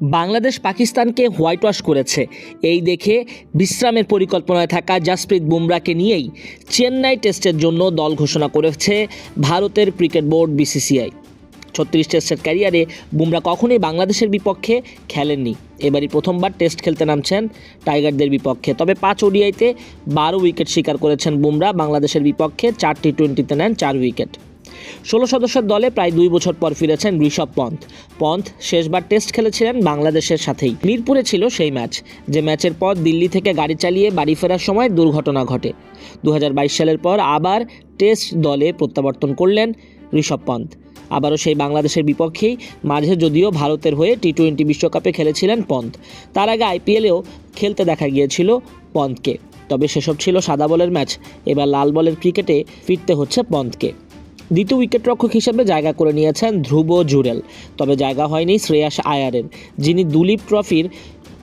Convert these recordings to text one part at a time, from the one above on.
বাংলাদেশ পাকিস্তানকে white wash করেছে। এই দেখে বিশ্রামের পরিকল্পনায় থাকা জাসপ্রীত বুমরাকে নিয়েই চেন্নাই টেস্টের জন্য দল ঘোষণা করেছে ভারতের ক্রিকেট বোর্ড বিসিসিআই। ছত্রিশ টেস্টের ক্যারিয়ারে বুমরা কখনোই বাংলাদেশের বিপক্ষে খেলেননি। এবারই প্রথমবার টেস্ট খেলতে নামছেন টাইগারদের বিপক্ষে। তবে পাঁচ ওডিআইতে বারো উইকেট শিকার করেছেন বুমরা বাংলাদেশের বিপক্ষে চার টি টোয়েন্টিতে নেন চার উইকেট। ষোলো সদস্যের দলে প্রায় দুই বছর পর ফিরেছেন ঋষভ পন্থ। পন্থ শেষবার টেস্ট খেলেছিলেন বাংলাদেশের সাথেই। মিরপুরে ছিল সেই ম্যাচ, যে ম্যাচের পর দিল্লি থেকে গাড়ি চালিয়ে বাড়ি ফেরার সময় দুর্ঘটনা ঘটে। দু হাজার বাইশ সালের পর আবার টেস্ট দলে প্রত্যাবর্তন করলেন ঋষভ পন্থ। আবারও সেই বাংলাদেশের বিপক্ষেই মাঝে যদিও ভারতের হয়ে টি টোয়েন্টি বিশ্বকাপে খেলেছিলেন পন্থ। তার আগে আইপিএলেও খেলতে দেখা গিয়েছিল পন্থকে। তবে সেসব ছিল সাদা বলের ম্যাচ, এবার লাল বলের ক্রিকেটে ফিরতে হচ্ছে পন্থকে। দ্বিতীয় উইকেটরক্ষক হিসেবে জায়গা করে নিয়েছেন ধ্রুব জুরেল, তবে জায়গা হয়নি শ্রেয়াস আয়ারের, যিনি দুলীপ ট্রফির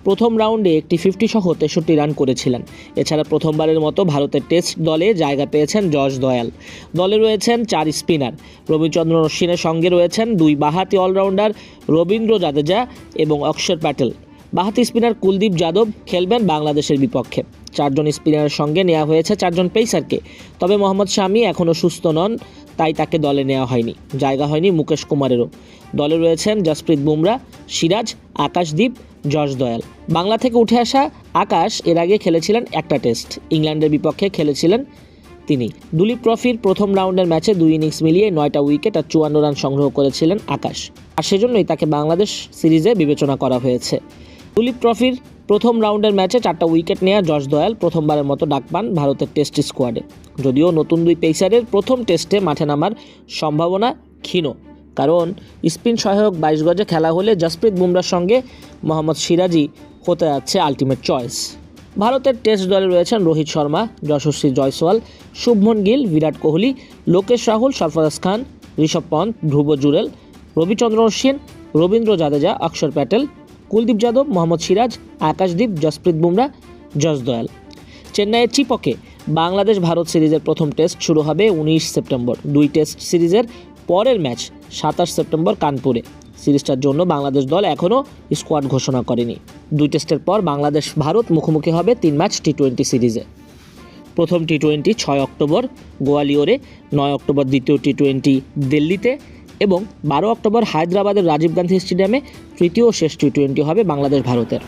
প্রথম রাউন্ডে একটি ফিফটি সহ তেষট্টি রান করেছিলেন। এছাড়া প্রথমবারের মতো ভারতের টেস্ট দলে জায়গা পেয়েছেন যশ দয়াল। দলে রয়েছেন চার স্পিনার, রবিচন্দ্র অশ্বিনের সঙ্গে রয়েছেন দুই বাহাতি অলরাউন্ডার রবীন্দ্র জাদেজা এবং অক্ষর প্যাটেল। বাহাতি স্পিনার কুলদীপ যাদব খেলবেন বাংলাদেশের বিপক্ষে। চারজন স্পিনারের সঙ্গে নেওয়া হয়েছে চারজন পেসারকে। তবে মোহাম্মদ শামি এখনও সুস্থ নন, তাই তাকে দলে নেওয়া হয়নি, জায়গা হয়নি মুকেশ কুমারেরও। দলে রয়েছেন জসপ্রীত বুমরা, সিরাজ, আকাশদীপ যশ দয়াল। বাংলা থেকে উঠে আসা আকাশ এর আগে খেলেছিলেন একটা টেস্ট, ইংল্যান্ডের বিপক্ষে খেলেছিলেন তিনি। দুলীপ ট্রফির প্রথম রাউন্ডের ম্যাচে দুই ইনিংস মিলিয়ে নয়টা উইকেট আর চুয়ান্ন রান সংগ্রহ করেছিলেন আকাশ। আর সেজন্যই তাকে বাংলাদেশ সিরিজে বিবেচনা করা হয়েছে। দুলীপ ট্রফির প্রথম রাউন্ডের ম্যাচে চারটা উইকেট নেওয়া যশ দয়াল প্রথমবারের মতো ডাক পান ভারতের টেস্ট স্কোয়াডে। যদিও নতুন দুই পেসারের প্রথম টেস্টে মাঠে নামার সম্ভাবনা ক্ষীণ। কারণ স্পিন সহায়ক বাইশ গজে খেলা হলে জসপ্রীত বুমরার সঙ্গে মোহাম্মদ সিরাজি হতে যাচ্ছে আলটিমেট চয়েস। ভারতের টেস্ট দলে রয়েছেন রোহিত শর্মা, যশস্বী জয়সওয়াল, শুভমন গিল, বিরাট কোহলি, লোকেশ রাহুল, সরফরাজ খান, ঋষভ পন্থ ধ্রুব জুরেল রবিচন্দ্র অশ্বিন রবীন্দ্র জাদেজা, অক্ষর প্যাটেল কুলদীপ যাদব, মোহাম্মদ সিরাজ, আকাশদীপ, জসপ্রীত বুমরা যশ দয়াল। চেন্নাইয়ের চিপকে বাংলাদেশ ভারত সিরিজের প্রথম টেস্ট শুরু হবে উনিশ সেপ্টেম্বর। দুই টেস্ট সিরিজের পরের ম্যাচ সাতাশ সেপ্টেম্বর কানপুরে। সিরিজটার জন্য বাংলাদেশ দল এখনও স্কোয়াড ঘোষণা করেনি। দুই টেস্টের পর বাংলাদেশ ভারত মুখোমুখি হবে তিন ম্যাচ টি টোয়েন্টি সিরিজে। প্রথম টি টোয়েন্টি ছয় অক্টোবর গোয়ালিয়রে, নয় অক্টোবর দ্বিতীয় টি টোয়েন্টি দিল্লিতে এবং বারো অক্টোবর হায়দ্রাবাদের রাজীব গান্ধী স্টেডিয়ামে তৃতীয় শেষ টি টোয়েন্টি হবে বাংলাদেশ ভারতের।